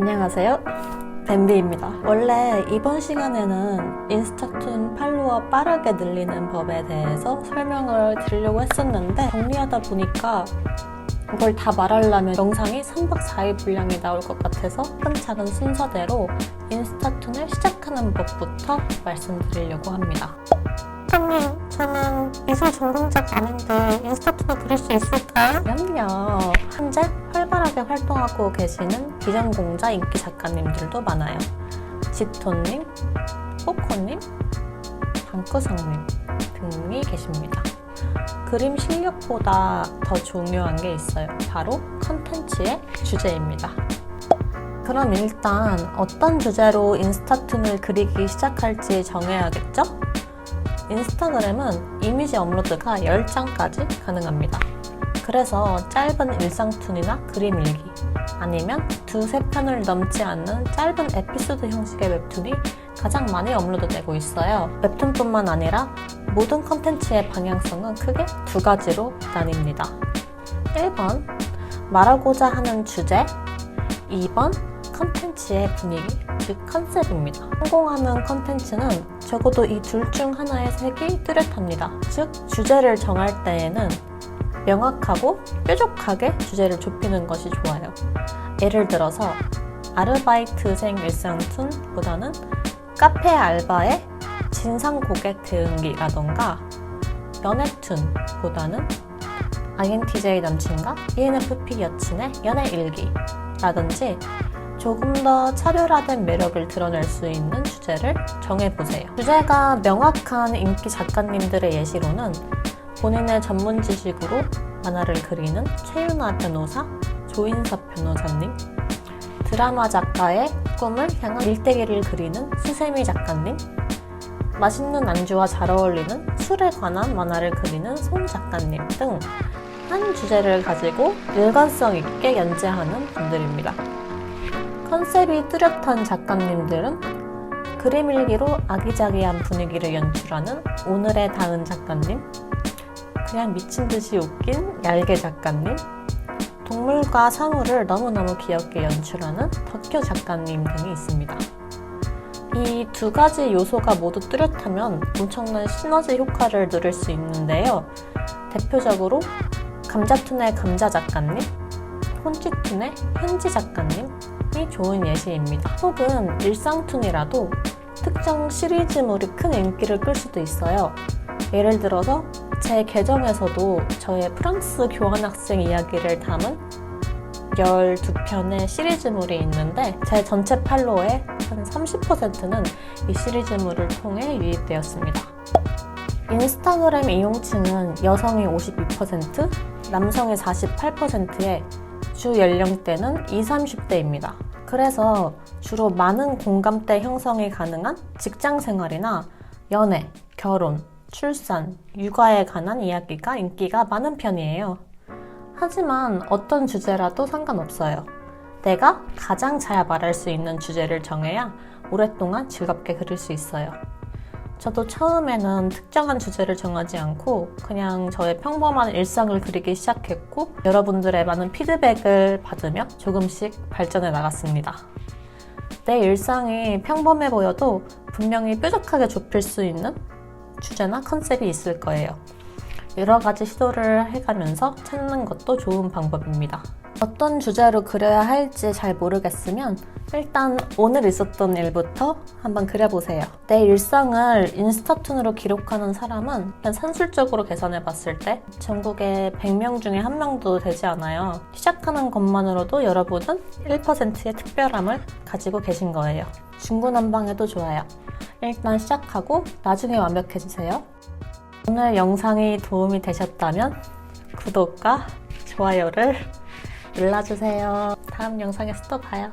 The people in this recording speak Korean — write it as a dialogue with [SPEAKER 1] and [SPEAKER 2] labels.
[SPEAKER 1] 안녕하세요. 뱀비입니다. 원래 이번 시간에는 인스타툰 팔로워 빠르게 늘리는 법에 대해서 설명을 드리려고 했었는데 정리하다 보니까 이걸 다 말하려면 영상이 3박 4일 분량이 나올 것 같아서 차근차근 순서대로 인스타툰을 시작하는 법부터 말씀드리려고 합니다.
[SPEAKER 2] 선생님, 저는 미술 전공자가 아닌데 인스타툰을 그릴 수 있을까요?
[SPEAKER 1] 그럼요. 현재 활발하게 활동하고 계시는 비전공자 인기 작가님들도 많아요. 지토님, 포코님, 방구성님 등이 계십니다. 그림 실력보다 더 중요한 게 있어요. 바로 컨텐츠의 주제입니다. 그럼 일단 어떤 주제로 인스타툰을 그리기 시작할지 정해야겠죠? 인스타그램은 이미지 업로드가 10장까지 가능합니다. 그래서 짧은 일상툰이나 그림 일기 아니면 두세 편을 넘지 않는 짧은 에피소드 형식의 웹툰이 가장 많이 업로드되고 있어요. 웹툰뿐만 아니라 모든 컨텐츠의 방향성은 크게 두 가지로 나뉩니다. 1번 말하고자 하는 주제 2번 컨텐츠의 분위기 즉 컨셉입니다. 성공하는 컨텐츠는 적어도 이 둘 중 하나의 색이 뚜렷합니다. 즉 주제를 정할 때에는 명확하고 뾰족하게 주제를 좁히는 것이 좋아요. 예를 들어서 아르바이트생 일상툰보다는 카페 알바의 진상 고객 대응기라던가 연애툰보다는 INTJ 남친과 ENFP 여친의 연애 일기라든지 조금 더 차별화된 매력을 드러낼 수 있는 주제를 정해보세요. 주제가 명확한 인기 작가님들의 예시로는 본인의 전문 지식으로 만화를 그리는 최윤아 변호사, 조인섭 변호사님, 드라마 작가의 꿈을 향한 일대기를 그리는 수세미 작가님, 맛있는 안주와 잘 어울리는 술에 관한 만화를 그리는 손 작가님 등 한 주제를 가지고 일관성 있게 연재하는 분들입니다. 컨셉이 뚜렷한 작가님들은 그림 일기로 아기자기한 분위기를 연출하는 오늘의 다은 작가님, 그냥 미친 듯이 웃긴 얄개 작가님, 동물과 사물을 너무너무 귀엽게 연출하는 덕효 작가님 등이 있습니다. 이 두 가지 요소가 모두 뚜렷하면 엄청난 시너지 효과를 누릴 수 있는데요. 대표적으로 감자툰의 감자 작가님, 혼쥐툰의 현지 작가님 이 좋은 예시입니다. 혹은 일상툰이라도 특정 시리즈물이 큰 인기를 끌 수도 있어요. 예를 들어서 제 계정에서도 저의 프랑스 교환학생 이야기를 담은 12편의 시리즈물이 있는데 제 전체 팔로워의 한 30%는 이 시리즈물을 통해 유입되었습니다. 인스타그램 이용층은 여성이 52%, 남성이 48%의 주 연령대는 20, 30대입니다. 그래서 주로 많은 공감대 형성이 가능한 직장 생활이나 연애, 결혼, 출산, 육아에 관한 이야기가 인기가 많은 편이에요. 하지만 어떤 주제라도 상관없어요. 내가 가장 잘 말할 수 있는 주제를 정해야 오랫동안 즐겁게 그릴 수 있어요. 저도 처음에는 특정한 주제를 정하지 않고 그냥 저의 평범한 일상을 그리기 시작했고 여러분들의 많은 피드백을 받으며 조금씩 발전해 나갔습니다. 내 일상이 평범해 보여도 분명히 뾰족하게 좁힐 수 있는 주제나 컨셉이 있을 거예요. 여러 가지 시도를 해가면서 찾는 것도 좋은 방법입니다. 어떤 주제로 그려야 할지 잘 모르겠으면 일단 오늘 있었던 일부터 한번 그려보세요. 내 일상을 인스타툰으로 기록하는 사람은 그냥 산술적으로 계산해 봤을 때 전국에 100명 중에 한 명도 되지 않아요. 시작하는 것만으로도 여러분은 1%의 특별함을 가지고 계신 거예요. 중구난방해도 좋아요. 일단 시작하고 나중에 완벽해지세요. 오늘 영상이 도움이 되셨다면 구독과 좋아요를 눌러주세요. 다음 영상에서 또 봐요.